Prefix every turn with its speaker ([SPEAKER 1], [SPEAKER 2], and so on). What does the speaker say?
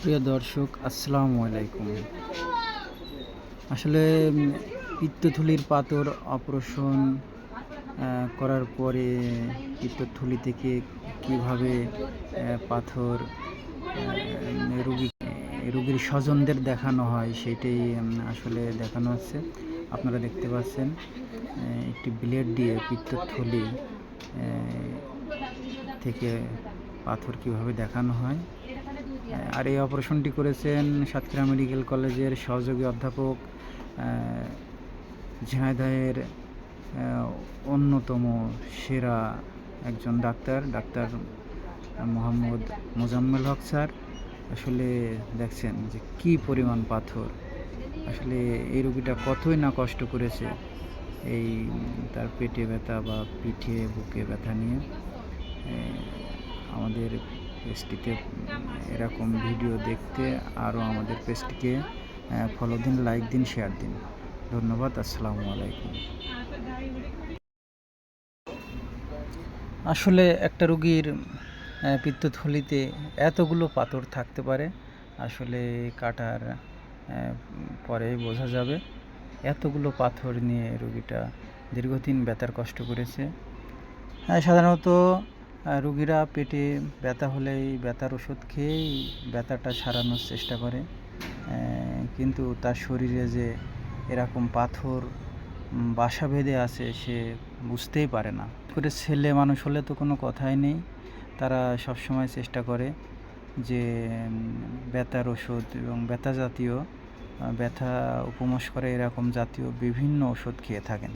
[SPEAKER 1] প্রিয় দর্শক, আসসালামু আলাইকুম। আসলে পিত্তথুলির পাথর অপারেশন করার পরে পিত্তথলি থেকে কীভাবে পাথর রুগী, রুগীর স্বজনদের দেখানো হয়, সেটাই আসলে দেখানো হচ্ছে। আপনারা দেখতে পাচ্ছেন একটি ব্লেড দিয়ে পিত্তথলি থেকে পাথর কীভাবে দেখানো হয়। আর এই অপারেশনটি করেছেন সাতক্ষীরা মেডিকেল কলেজের সহযোগী অধ্যাপক ঝিনাইদহের আহ, অন্যতম সেরা একজন doctor doctor Mohammad Mozammel Haque sir. আসলে দেখছেন যে কি পরিমাণ পাথর। আসলে এই রোগীটা কতই না কষ্ট করেছে এই তার পেটে ব্যথা বা পিঠে বুকে ব্যথা নিয়ে। আমাদের পেজটিতে এরকম ভিডিও দেখতে আরও আমাদের পেজটিকে ফলো দিন লাইক দিন শেয়ার দিন। ধন্যবাদ, আসসালামু আলাইকুম। আসলে একটা রুগীর পিত্তথলিতে এতগুলো পাথর থাকতে পারে, আসলে কাটার পরেই বোঝা যাবে। এতগুলো পাথর নিয়ে রুগীটা দীর্ঘদিন ব্যথার কষ্ট করেছে। হ্যাঁ সাধারণত রুগীরা পেটে ব্যথা হলেই ব্যথার ওষুধ খেয়েই ব্যথাটা সারানোর চেষ্টা করে। কিন্তু তার শরীরে যে এরকম পাথর বাসা বেঁধে আছে সে বুঝতেই পারে না। করে ছেলে মানুষ হলে তো কোনো কথাই নেই। তারা সবসময় চেষ্টা করে যে ব্যথার ওষুধ এবং ব্যথা জাতীয় ব্যথা উপমস করে এরকম জাতীয় বিভিন্ন ওষুধ খেয়ে থাকেন।